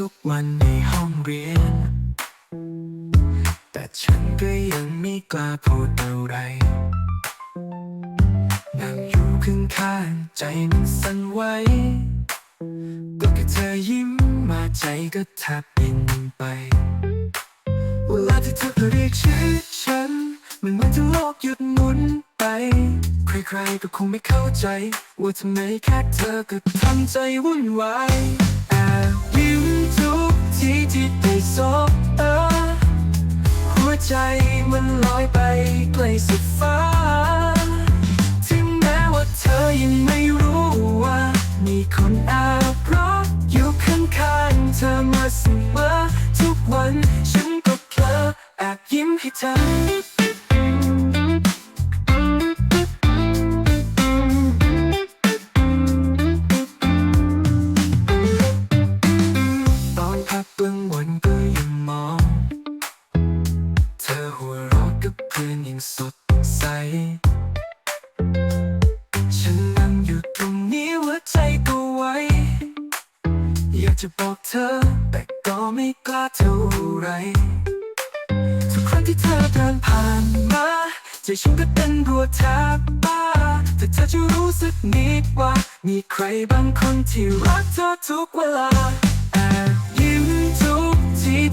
ทุกวันในห้องเรียน แต่ฉันก็ยังไม่กล้าพูดอะไรนั่งอยู่ข้างๆใจมันสั่นไหวก็แค่เธอยิ้มมาใจก็แทบบินไป เวลาที่เธอเรียกชื่อฉัน มันเหมือนจะโลกหยุดหมุนไป ใครๆก็คงไม่เข้าใจ ว่าทำไมแค่เธอก็ทำใจวุ่นวาย ทุกทีที่ได้สบตาหัวใจมันลอยไปไกลสุดฟ้า ถึงแม้ว่าเธอยังไม่รู้ว่า มีคนแอบรักอยู่ข้างๆเธอมาเสมอทุกวันฉันก็เพลอแอบยิ้มให้เธอ เบื้องบนก็ยังมอง เธอหัวเราะกับเพื่อนยังสดใส ฉันนั่งอยู่ตรงนี้หัวใจก็ไวอยากจะบอกเธอ แต่ก็ไม่กล้าเท่าไร ทุกครั้งที่เธอเดินผ่านมาใจฉันก็เต้นรัวแทบบ้าแต่เธอจะรู้สึกนิดว่า มีใครบางคนที่รักเธอทุกเวลา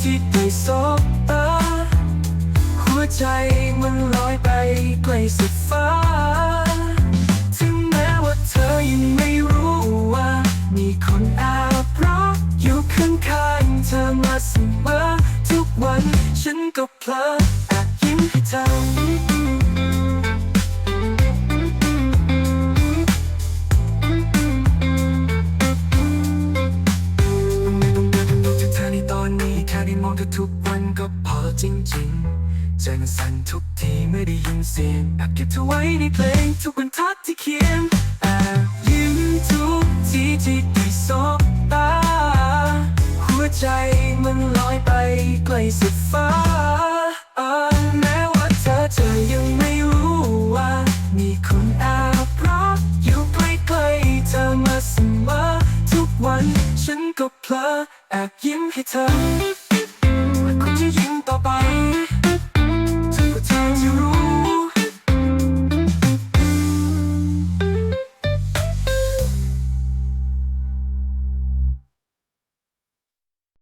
ที่ได้สบตาหัวใจมันลอยไปไกลสุดฟ้า ถึงแม้ว่าเธอยังไม่รู้ว่า มีคนแอบรักอยู่ข้างๆเธอมาเสมอทุกวันฉันก็เพลอ นี้แค่ได้มองเธอทุกวันก็พอจริงๆใจมันสั่นทุกทีเมื่อได้ยินเสียงแอบเก็บเธอไว้ในเพลงทุกบรรทัดที่เขียนแอบยิ้มทุกทีที่ได้สบตา หัวใจมันลอยไปไกลสุดฟ้าแม้ว่าเธอจะยังไม่รู้ว่ามีคนแอบ ก็เพลอแอบยิ้มให้เธอ